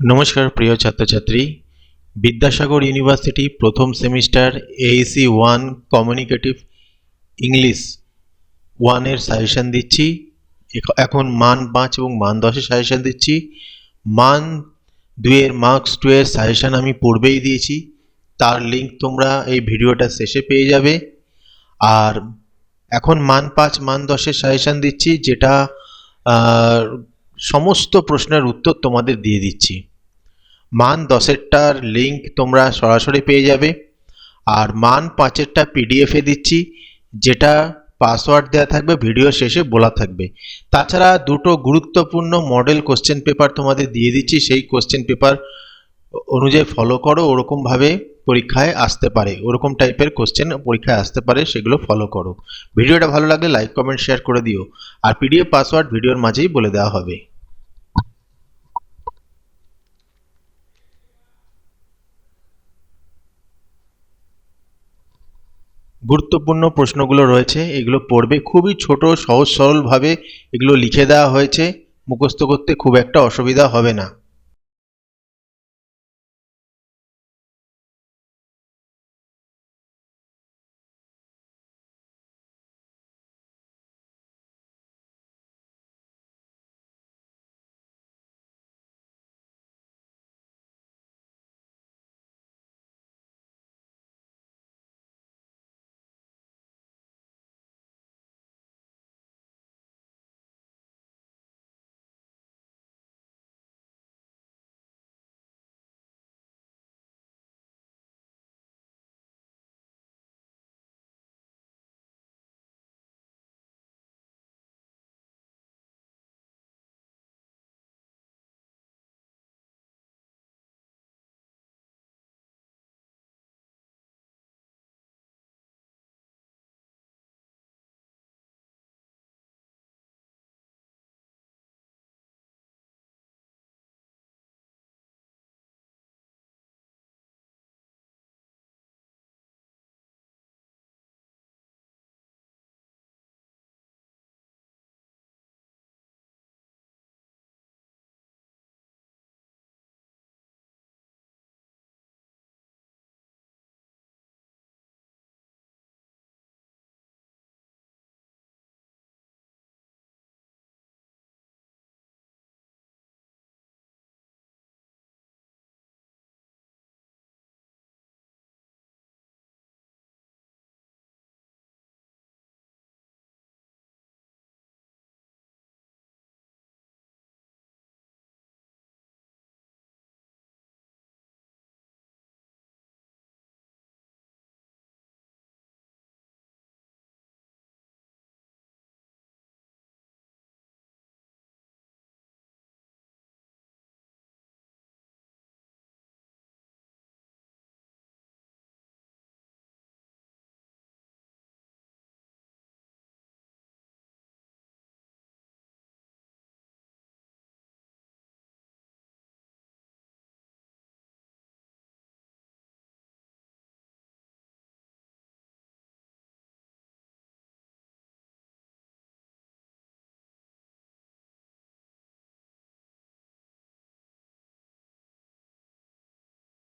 নমস্কার, প্রিয় ছাত্রছাত্রী। বিদ্যাসাগর ইউনিভার্সিটি প্রথম semester AEC one communicative English ওয়ানের সাজেশন দিচ্ছি। এখন মান পাঁচ এবং মান দশের সাজেশন দিচ্ছি। মান দুয়ের মার্কস টু এর সাজেশন আমি পূর্বেই দিয়েছি। তার লিঙ্ক তোমরা এই ভিডিওটা শেষে পেয়ে যাবে। আর এখন মান পাঁচ, মান দশের সাজেশন দিচ্ছি, যেটা সমস্ত প্রশ্নের উত্তর তোমাদের দিয়ে দিচ্ছি। মান দশেরটার লিঙ্ক তোমরা সরাসরি পেয়ে যাবে। আর মান পাঁচেরটা পিডিএফে দিচ্ছি, যেটা পাসওয়ার্ড দেওয়া থাকবে ভিডিও শেষে বলা থাকবে। তাছাড়া দুটো গুরুত্বপূর্ণ মডেল কোশ্চেন পেপার তোমাদের দিয়ে দিচ্ছি, সেই কোশ্চেন পেপার অনুযায়ী ফলো করো, ওরকমভাবে পরীক্ষায় আসতে পারে, ওরকম টাইপের কোশ্চেন পরীক্ষায় আসতে পারে, সেগুলো ফলো করো। ভিডিওটা ভালো লাগলে লাইক কমেন্ট শেয়ার করে দিও, আর পিডিএফ পাসওয়ার্ড ভিডিওর মাঝেই বলে দেওয়া হবে। গুরুত্বপূর্ণ প্রশ্নগুলো রয়েছে, এগুলো পড়বে খুবই ছোট, সহজ, সরলভাবে এগুলো লিখে দেওয়া হয়েছে, মুখস্থ করতে খুব একটা অসুবিধা হবে না।